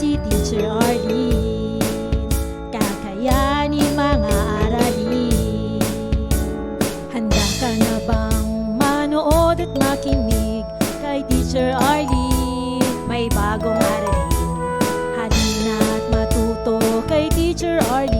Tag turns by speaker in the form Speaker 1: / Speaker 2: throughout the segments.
Speaker 1: si Teacher Arlene. Kakayanin mga aralin. Handa ka na bang manood at makinig Kay Teacher Arlene? May bagong aralin. Halina at matuto kay Teacher Arlene.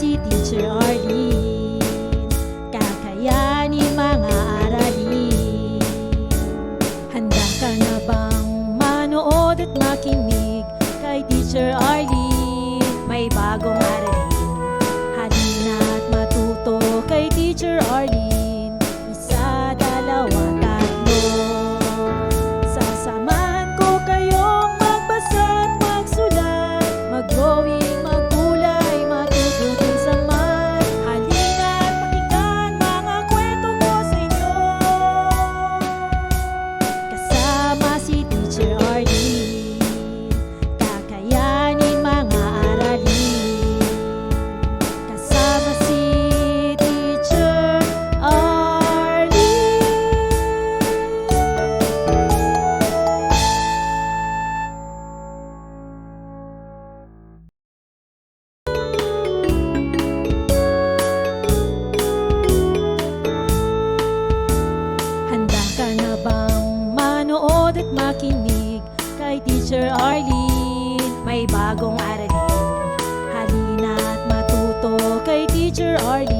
Speaker 1: si Teacher Arlene. Kakayanin mga aralin. Handa ka na bang manood at makinig Kay Teacher Arlene? May bagong aralin. Halina at matuto kay Teacher Arlene. Kay Teacher Arlene.